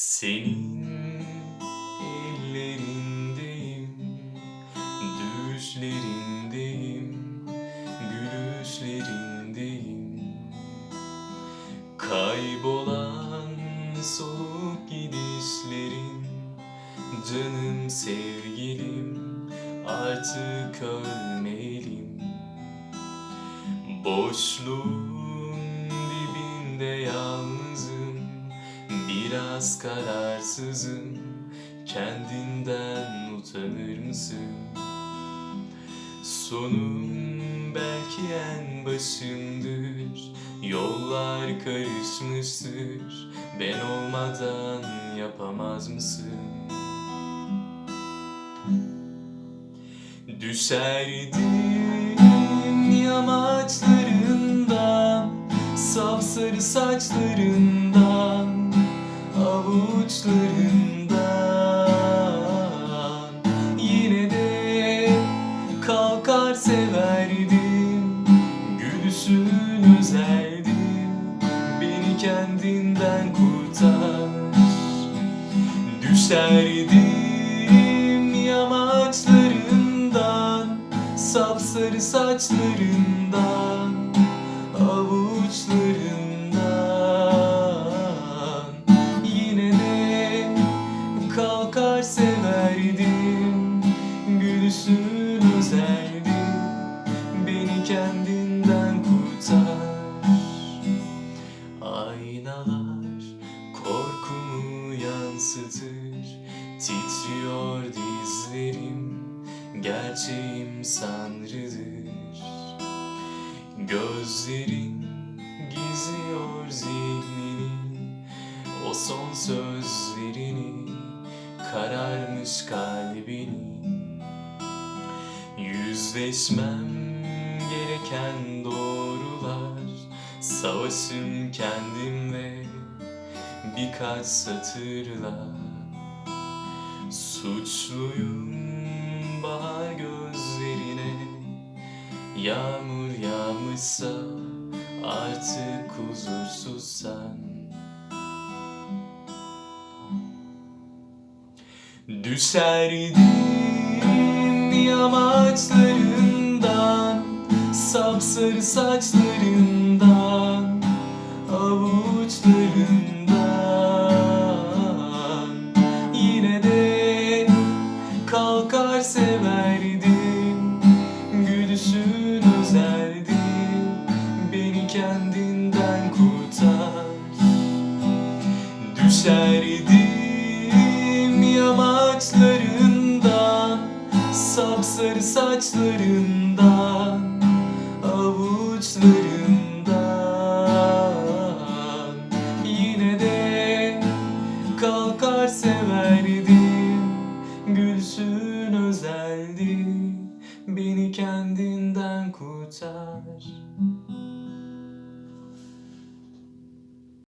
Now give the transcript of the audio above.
Senin ellerindeyim, düşlerindeyim, gülüşlerindeyim. Kaybolan soğuk gidişlerin, canım sevgilim, artık ölmeliyim. Boşluğun dibinde yalnızım Biraz kararsızım Kendinden utanır mısın? Sonum belki en başındır Yollar karışmıştır Ben olmadan yapamaz mısın? Düşerdim yamaçlarından Sapsarı saçlarından Avuçlarından. Yine de kalkar severdim Gülüşün özeldim Beni kendinden kurtar. Düşerdim yamaçlarından Sapsarı saçlarından. Avuçlarından kendinden kurtar. Aynalar korkumu yansıtır. Titriyor dizlerim Gerçeğim sanrıdır. Gözlerin gizliyor zihnini O son sözlerini Kararmış kalbini. Yüzleşmem gereken doğrular Savaşım kendimle birkaç satırla Suçluyum bahar gözlerine Yağmur yağmışsa artık huzursuzsan. Düşerdim yamaçlarından Sapsarı saçlarından Avuçlarından. Yine de kalkar severdim Gülüşün özeldi Beni kendinden kurtar. Düşerdim yamaçlarından Sapsarı saçlarından Avuçlarından Yine de kalkar severdim. Gülsün özeldi Beni kendinden kurtar